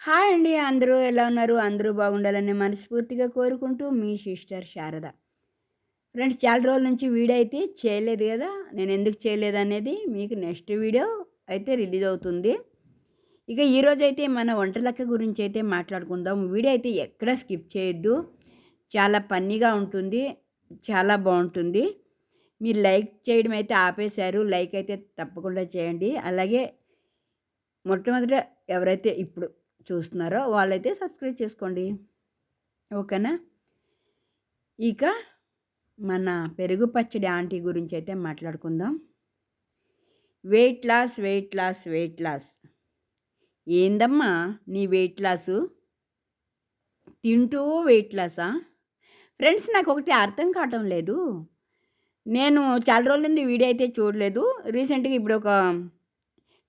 Hi అండి. అందరూ ఎలా ఉన్నారు? అందరూ బాగుండాలని మనస్ఫూర్తిగా కోరుకుంటూ మీ సిస్టర్ శారద. ఫ్రెండ్స్ చాలా రోజుల నుంచి వీడియో అయితే చేయలేదు కదా? నేను ఎందుకు చేయలేదు అనేది మీకు నెక్స్ట్ వీడియో అయితే రిలీజ్ అవుతుంది. ఇక ఈరోజు అయితే మన వంటలక్క గురించి అయితే మాట్లాడుకుందాం. వీడియో అయితే ఎక్కడ స్కిప్ చేయొద్దు. చాలా పన్నీగా ఉంటుంది. చాలా బాగుంటుంది. మీరు లైక్ చేయడం అయితే ఆపేశారు. లైక్ అయితే తప్పకుండా చేయండి. అలాగే మొట్టమొదట ఎవరైతే ఇప్పుడు చూస్తున్నారో వాళ్ళైతే సబ్స్క్రైబ్ చేసుకోండి. ఓకేనా? ఇక మన పెరుగు పచ్చడి ఆంటీ గురించి అయితే మాట్లాడుకుందాం. Weight loss weight loss weight loss ఏందమ్మా నీ వెయిట్ లాసు తింటూ వెయిట్ లాసా ఫ్రెండ్స్ నాకు ఒకటి అర్థం కావటం లేదు. నేను చాలా రోజుల నుండి వీడియో అయితే చూడలేదు. రీసెంట్గా ఇప్పుడు ఒక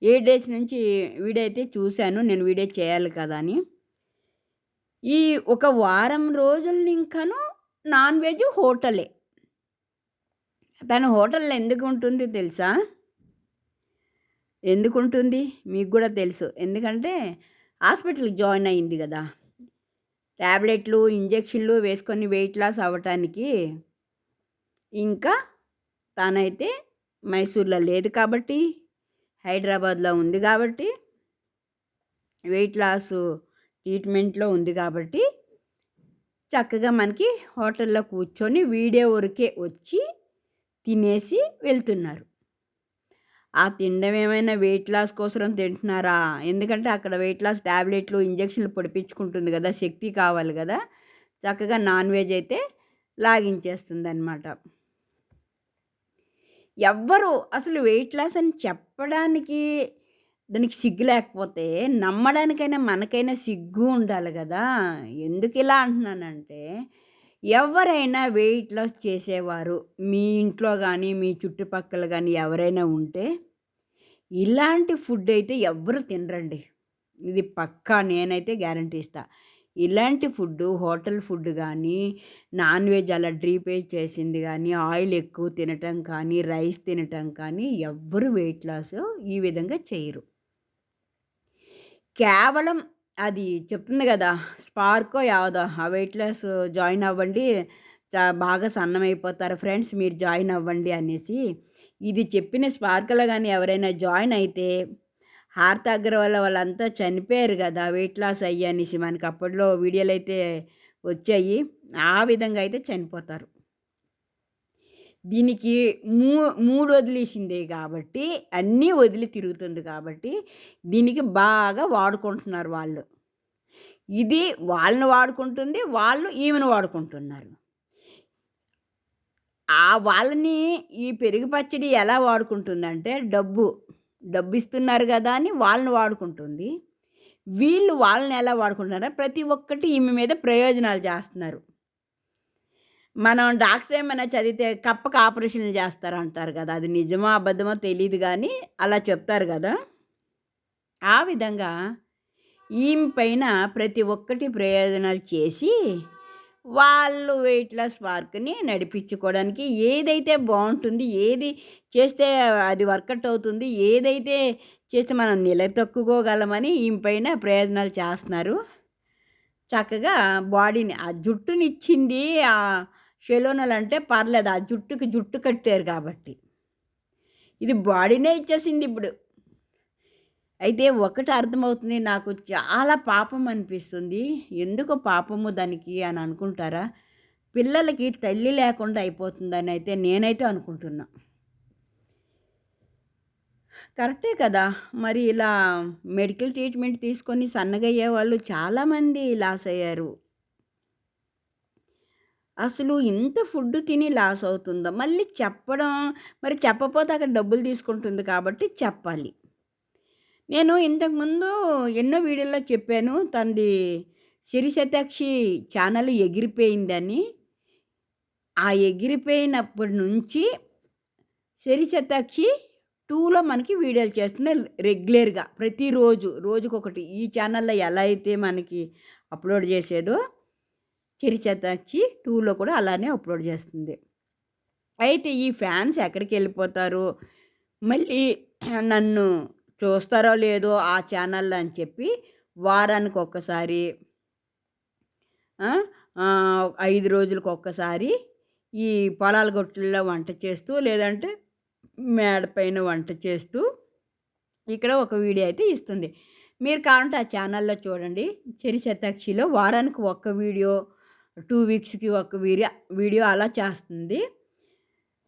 ఎయిట్ డేస్ నుంచి వీడియో అయితే చూశాను నేను వీడియో చేయాలి కదా అని. ఈ ఒక వారం రోజులు ఇంకాను నాన్ వెజ్ హోటలే. తన హోటల్లో ఎందుకు ఉంటుంది తెలుసా? ఎందుకు ఉంటుంది? మీకు కూడా తెలుసు. ఎందుకంటే హాస్పిటల్కి జాయిన్ అయింది కదా. ట్యాబ్లెట్లు ఇంజెక్షన్లు వేసుకొని వెయిట్ లాస్ అవ్వటానికి ఇంకా తానైతే మైసూర్లో లేదు కాబట్టి హైదరాబాద్లో ఉంది కాబట్టి వెయిట్ లాస్ ట్రీట్మెంట్లో ఉంది కాబట్టి చక్కగా మనకి హోటల్లో కూర్చొని వీడియో వరకే వచ్చి తినేసి వెళ్తున్నారు. ఆ తినడం ఏమైనా వెయిట్ లాస్ కోసం తింటున్నారా? ఎందుకంటే అక్కడ వెయిట్ లాస్ ట్యాబ్లెట్లు ఇంజక్షన్లు పొడిపించుకుంటుంది కదా శక్తి కావాలి కదా. చక్కగా నాన్ వెజ్ అయితే లాగించేస్తుంది అనమాట ఎవ్వరు అసలు వెయిట్ లాస్ అని చెప్పడానికి దానికి సిగ్గు లేకపోతే నమ్మడానికైనా మనకైనా సిగ్గు ఉండాలి కదా. ఎందుకు ఇలా అంటున్నానంటే ఎవరైనా వెయిట్ లాస్ చేసేవారు మీ ఇంట్లో కానీ మీ చుట్టుపక్కల కానీ ఎవరైనా ఉంటే ఇలాంటి ఫుడ్ అయితే ఎవరు తినరండి. ఇది పక్కా నేనైతే గ్యారంటీ ఇస్తాను ఇలాంటి ఫుడ్డు హోటల్ ఫుడ్ కానీ నాన్ వెజ్ అలా డ్రీపేజ్ చేసింది కానీ ఆయిల్ ఎక్కువ తినటం కానీ రైస్ తినటం కానీ ఎవ్వరు వెయిట్ లాస్ ఈ విధంగా చేయరు. కేవలం అది చెప్తుంది కదా స్పార్కో యావదో ఆ వెయిట్ లాస్ జాయిన్ అవ్వండి బాగా సన్నమైపోతారు ఫ్రెండ్స్ మీరు జాయిన్ అవ్వండి అనేసి ఇది చెప్పిన స్పార్కలో కానీ ఎవరైనా జాయిన్ అయితే హార్త అగ్రవాల్ వాళ్ళంతా చనిపోయారు కదా వెయిట్ లాస్ అయ్యి అనేసి మనకి అప్పట్లో వీడియోలు అయితే వచ్చాయి. ఆ విధంగా అయితే చనిపోతారు. దీనికి మూ మూడు వదిలేసిందే కాబట్టి అన్నీ వదిలి తిరుగుతుంది కాబట్టి దీనికి బాగా వాడుకుంటున్నారు వాళ్ళు. ఇది వాళ్ళని వాడుకుంటుంది వాళ్ళు ఈమెను వాడుకుంటున్నారు. ఆ వాళ్ళని ఈ పెరుగు పచ్చడి ఎలా వాడుకుంటుందంటే డబ్బు. డబ్బు ఇస్తున్నారు కదా అని వాళ్ళని వాడుకుంటుంది. వీళ్ళు వాళ్ళని ఎలా వాడుకుంటున్నారో? ప్రతి ఒక్కటి ఈమె మీద ప్రయోజనాలు చేస్తున్నారు. మనం డాక్టర్ ఏమైనా చదివితే కప్పకు ఆపరేషన్లు చేస్తారు అంటారు కదా అది నిజమో అబద్ధమో తెలియదు కానీ అలా చెప్తారు కదా. ఆ విధంగా ఈమె పైన ప్రతి ఒక్కటి ప్రయోజనాలు చేసి వాళ్ళు వెయిట్ లాస్ వర్క్ని నడిపించుకోవడానికి ఏదైతే బాగుంటుంది ఏది చేస్తే అది వర్కౌట్ అవుతుంది ఏదైతే చేస్తే మనం నిలతొక్కుకోగలమని ఈ పైన ప్రయోజనాలు చేస్తున్నారు. చక్కగా బాడీని ఆ జుట్టునిచ్చింది ఆ షెలోనలు అంటే పర్లేదు ఆ జుట్టుకి జుట్టు కట్టారు కాబట్టి. ఇది బాడీనే ఇచ్చేసింది ఇప్పుడు. అయితే ఒకటి అర్థమవుతుంది నాకు చాలా పాపం అనిపిస్తుంది. ఎందుకు పాపము దానికి అని అనుకుంటారా? పిల్లలకి తల్లి లేకుండా అయిపోతుందని అయితే నేనైతే అనుకుంటున్నా. కరెక్టే కదా. మరి ఇలా మెడికల్ ట్రీట్మెంట్ తీసుకొని సన్నగయ్యే వాళ్ళు చాలామంది లాస్ అయ్యారు. అసలు ఇంత ఫుడ్ తిని లాస్ అవుతుందో? మళ్ళీ చెప్పడం మరి చెప్పపోతే అక్కడ డబ్బులు తీసుకుంటుంది కాబట్టి చెప్పాలి. నేను ఇంతకుముందు ఎన్నో వీడియోల్లో చెప్పాను తనది సిరిశతాక్షి ఛానల్ ఎగిరిపోయిందని. ఆ ఎగిరిపోయినప్పటి నుంచి సిరిశతాక్షి టూలో మనకి వీడియోలు చేస్తుంది రెగ్యులర్గా ప్రతిరోజు రోజుకొకటి. ఈ ఛానల్లో ఎలా అయితే మనకి అప్లోడ్ చేసేదో చిరిచతాక్షి టూలో కూడా అలానే అప్లోడ్ చేస్తుంది. అయితే ఈ ఫ్యాన్స్ ఎక్కడికి వెళ్ళిపోతారు? మళ్ళీ నన్ను చూస్తారో లేదో ఆ ఛానల్ అని చెప్పి వారానికి ఒక్కసారి ఐదు రోజులకు ఒక్కసారి ఈ పొలాల గొట్టుల్లో వంట చేస్తూ లేదంటే మేడపైన వంట చేస్తూ ఇక్కడ ఒక వీడియో అయితే ఇస్తుంది. మీరు కావాలంటే ఆ ఛానల్లో చూడండి. చెరి శతాక్షిలో వారానికి ఒక్క వీడియో టూ వీక్స్కి ఒక వీడియో వీడియో అలా చేస్తుంది.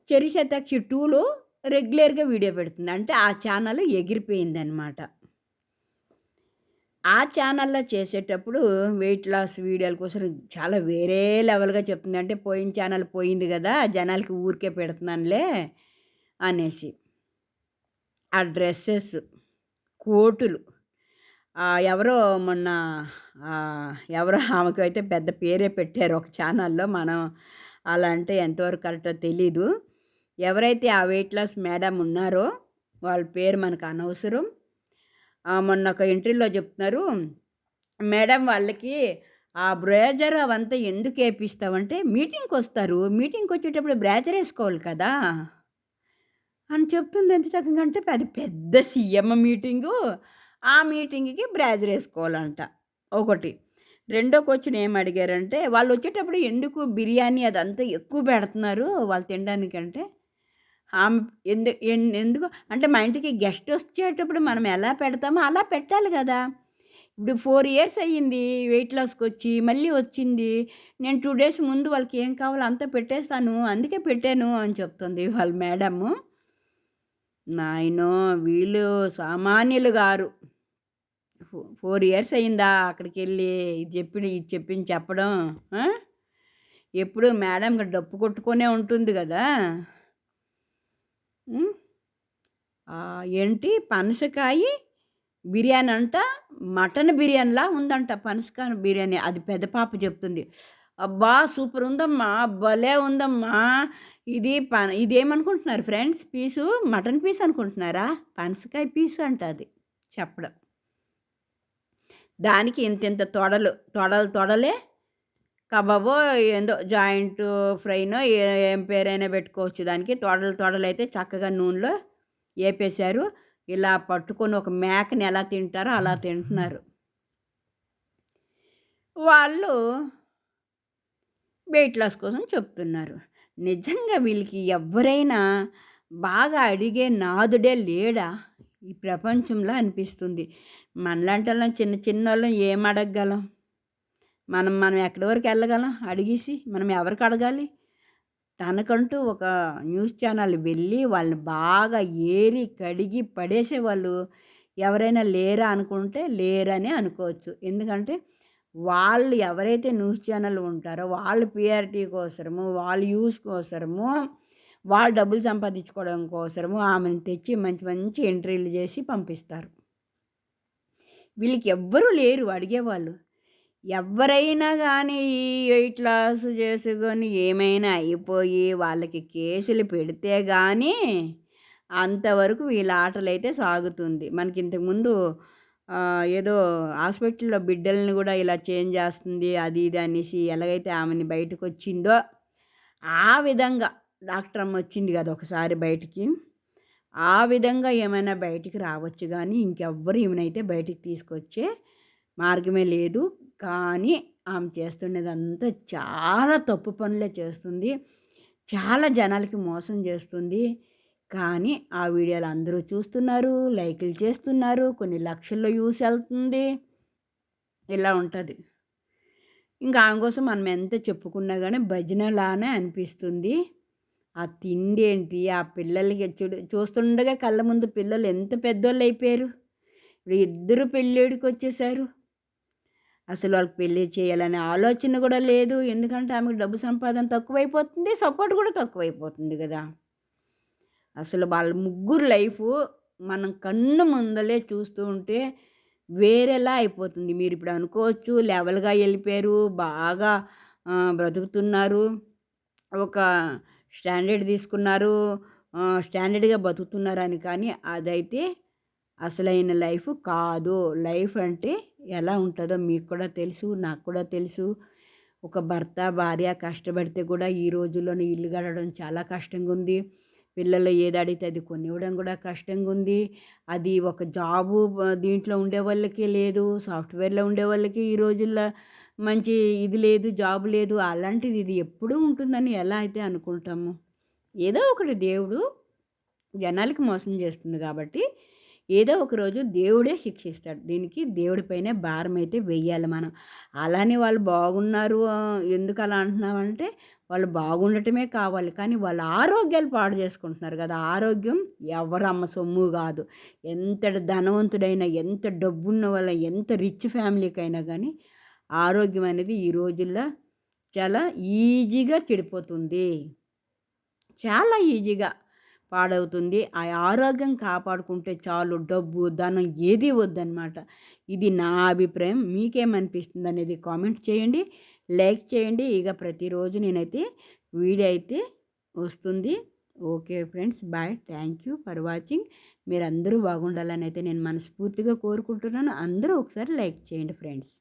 చెరి శతాక్షి టూలో రెగ్యులర్గా వీడియో పెడుతుంది. అంటే ఆ ఛానల్ ఎగిరిపోయిందనమాట ఆ ఛానల్లో చేసేటప్పుడు వెయిట్ లాస్ వీడియోల కోసం చాలా వేరే లెవెల్గా చెప్తుంది. అంటే పోయిన ఛానల్ పోయింది కదా జనాలకి ఊరికే పెడుతున్నానులే అనేసి. ఆ డ్రెస్సెస్ కోటులు ఎవరో మొన్న ఎవరో ఆమెకు అయితే పెద్ద పేరే పెట్టారు ఒక ఛానల్లో. మనం అలా అంటే ఎంతవరకు కరెక్టో తెలీదు. ఎవరైతే ఆ వెయిట్ లాస్ మేడం ఉన్నారో వాళ్ళ పేరు మనకు అనవసరం. మొన్న ఒక ఇంటర్వ్యూలో చెప్తున్నారు మేడం వాళ్ళకి ఆ బ్రేజర్ అవంతా ఎందుకు వేపిస్తామంటే మీటింగ్కి వస్తారు. మీటింగ్కి వచ్చేటప్పుడు బ్రేజర్ వేసుకోవాలి కదా. అని చెప్తుంది ఎంత చక్కగా అంటే అది పెద్ద సీఎం మీటింగు. ఆ మీటింగ్కి బ్రేజర్ వేసుకోవాలంట. ఒకటి. రెండో క్వశ్చన్ ఏం అడిగారంటే వాళ్ళు వచ్చేటప్పుడు ఎందుకు బిర్యానీ అదంతా ఎక్కువ పెడుతున్నారు? వాళ్ళు తినడానికంటే ఆమె ఎందు ఎన్- ఎందుకు? అంటే మా ఇంటికి గెస్ట్ వచ్చేటప్పుడు మనం ఎలా పెడతామో అలా పెట్టాలి కదా. ఇప్పుడు ఫోర్ ఇయర్స్ అయ్యింది వెయిట్ లాస్కి వచ్చి మళ్ళీ వచ్చింది. నేను టూ డేస్ ముందు వాళ్ళకి ఏం కావాలో అంతా పెట్టేస్తాను అందుకే పెట్టాను అని చెప్తుంది వాళ్ళ మేడము. నాయనో వీళ్ళు సామాన్యులు గారు. ఫో- ఫోర్ ఇయర్స్ అయిందా అక్కడికి వెళ్ళి ఇది చెప్పి ఇది చెప్పింది చెప్పడం ఎప్పుడు మేడం డప్పు కొట్టుకొనే ఉంటుంది కదా. ఏంటి? పనసకాయ బిర్యానీ అంట మటన్ బిర్యానీలా ఉందంట పనసకాయ బిర్యానీ. అది పెద్ద పాప చెప్తుంది. అబ్బా సూపర్ ఉందమ్మా భలే ఉందమ్మా. ఇది పన ఇదేమనుకుంటున్నారు ఫ్రెండ్స్? పీసు మటన్ పీస్ అనుకుంటున్నారా? పనసకాయ పీసు అంట అది చెప్పడం. దానికి ఇంత ఇంత తొడలు తొడలు తొడలే కబాబో ఏందో జాయింట్ ఫ్రైనో ఏ- ఏం పేరైనా పెట్టుకోవచ్చు. దానికి తొడలు తొడలు అయితే చక్కగా నూనెలో వేపేశారు ఇలా పట్టుకొని ఒక మేకని ఎలా తింటారో అలా తింటున్నారు. వాళ్ళు వెయిట్ లాస్ కోసం చెప్తున్నారు. నిజంగా వీళ్ళకి ఎవరైనా బాగా అడిగే నాదుడే లేడా? ఈ ప్రపంచంలో అనిపిస్తుంది. మనలాంటి వాళ్ళం చిన్న చిన్న వాళ్ళం ఏం అడగగలం? మనం మనం ఎక్కడి వరకు వెళ్ళగలం? అడిగేసి మనం ఎవరికి అడగాలి? తనకంటూ ఒక న్యూస్ ఛానల్ వెళ్ళి వాళ్ళని బాగా ఏరి కడిగి పడేసే వాళ్ళు ఎవరైనా లేరా అనుకుంటే లేరని అనుకోవచ్చు. ఎందుకంటే వాళ్ళు ఎవరైతే న్యూస్ ఛానల్ ఉంటారో వాళ్ళు పిఆర్టీ కోసరము వాళ్ళ యూస్ కోసరము వాళ్ళు డబ్బులు సంపాదించుకోవడం కోసరము ఆమెను తెచ్చి మంచి మంచి ఎంట్రీలు చేసి పంపిస్తారు. వీళ్ళకి ఎవ్వరూ లేరు అడిగేవాళ్ళు. ఎవరైనా కానీ ఈ వెయిట్ లాస్ చేసుకొని ఏమైనా అయిపోయి వాళ్ళకి కేసులు పెడితే కానీ అంతవరకు వీళ్ళ ఆటలైతే సాగుతుంది. మనకి ఇంతకుముందు ఏదో హాస్పిటల్లో బిడ్డల్ని కూడా ఇలా చేంజ్ చేస్తుంది అది ఇది అనేసి ఎలాగైతే ఆమెని బయటకు వచ్చిందో ఆ విధంగా డాక్టర్ అమ్మ వచ్చింది కదా ఒకసారి బయటికి. ఆ విధంగా ఏమైనా బయటికి రావచ్చు కానీ ఇంకెవ్వరు ఈమెనైతే బయటికి తీసుకొచ్చే మార్గమే లేదు. కానీ ఆమె చేస్తున్నదంతా చాలా తప్పు పనులే చేస్తుంది. చాలా జనాలకి మోసం చేస్తుంది. కానీ ఆ వీడియోలు అందరూ చూస్తున్నారు లైకులు చేస్తున్నారు కొన్ని లక్షల్లో యూస్ వెళ్తుంది. ఇలా ఉంటుంది. ఇంకా ఆమె కోసం మనం ఎంత చెప్పుకున్నా కానీ భజనలానే అనిపిస్తుంది. ఆ తిండి ఏంటి? ఆ పిల్లలకి చూడు చూస్తుండగా కళ్ళ ముందు పిల్లలు ఎంత పెద్దోళ్ళు అయిపోయారు. ఇప్పుడు ఇద్దరు పెళ్ళేడికి వచ్చేసారు. అసలు వాళ్ళకి పెళ్ళి చేయాలనే ఆలోచన కూడా లేదు. ఎందుకంటే ఆమెకు డబ్బు సంపాదన తక్కువైపోతుంది సపోర్ట్ కూడా తక్కువైపోతుంది కదా. అసలు వాళ్ళ ముగ్గురు లైఫ్ మనం కన్ను ముందలే చూస్తూ ఉంటే వేరేలా అయిపోతుంది. మీరు ఇప్పుడు అనుకోవచ్చు లెవెల్గా వెళ్ళిపోయారు బాగా బ్రతుకుతున్నారు ఒక స్టాండర్డ్ తీసుకున్నారు స్టాండర్డ్గా బతుకుతున్నారని అని కానీ అదైతే అసలైన లైఫ్ కాదు. లైఫ్ అంటే ఎలా ఉంటుందో మీకు కూడా తెలుసు నాకు కూడా తెలుసు. ఒక భర్త భార్య కష్టపడితే కూడా ఈ రోజుల్లోనే ఇల్లు గడవడం చాలా కష్టంగా ఉంది. పిల్లలు ఏది అడిగితే అది కొనివ్వడం కూడా కష్టంగా ఉంది. అది ఒక జాబు దీంట్లో ఉండే వాళ్ళకి లేదు. సాఫ్ట్వేర్లో ఉండే వాళ్ళకి ఈ రోజుల్లో మంచి ఇది లేదు జాబ్ లేదు. అలాంటిది ఇది ఎప్పుడూ ఉంటుందని ఎలా అయితే అనుకుంటాము. ఏదో ఒకటి దేవుడు జనాలకి మోసం చేస్తుంది కాబట్టి ఏదో ఒక రోజు దేవుడే శిక్షిస్తాడు. దీనికి దేవుడిపైనే భారం అయితే వెయ్యాలి మనం. అలానే వాళ్ళు బాగున్నారు ఎందుకు అలా అంటున్నామంటే వాళ్ళు బాగుండటమే కావాలి. కానీ వాళ్ళ ఆరోగ్యాలు పాడు చేసుకుంటున్నారు కదా. ఆరోగ్యం ఎవరమ్మ సొమ్ము కాదు. ఎంత ధనవంతుడైనా ఎంత డబ్బున్న వాళ్ళ ఎంత రిచ్ ఫ్యామిలీకైనా కానీ ఆరోగ్యం అనేది ఈ రోజుల్లో చాలా ఈజీగా చెడిపోతుంది. చాలా ఈజీగా పాడవుతుంది. ఆ ఆరోగ్యం కాపాడుకుంటే చాలు డబ్బు ధనం ఏది వద్దనమాట ఇది నా అభిప్రాయం. మీకేమనిపిస్తుంది అనేది కామెంట్ చేయండి లైక్ చేయండి. ఇక ప్రతిరోజు నేనైతే వీడియో అయితే వస్తుంది. Okay friends bye. Thank you for watching. మీరు అందరూ బాగుండాలని అయితే నేను మనస్ఫూర్తిగా కోరుకుంటున్నాను. అందరూ ఒకసారి లైక్ చేయండి ఫ్రెండ్స్.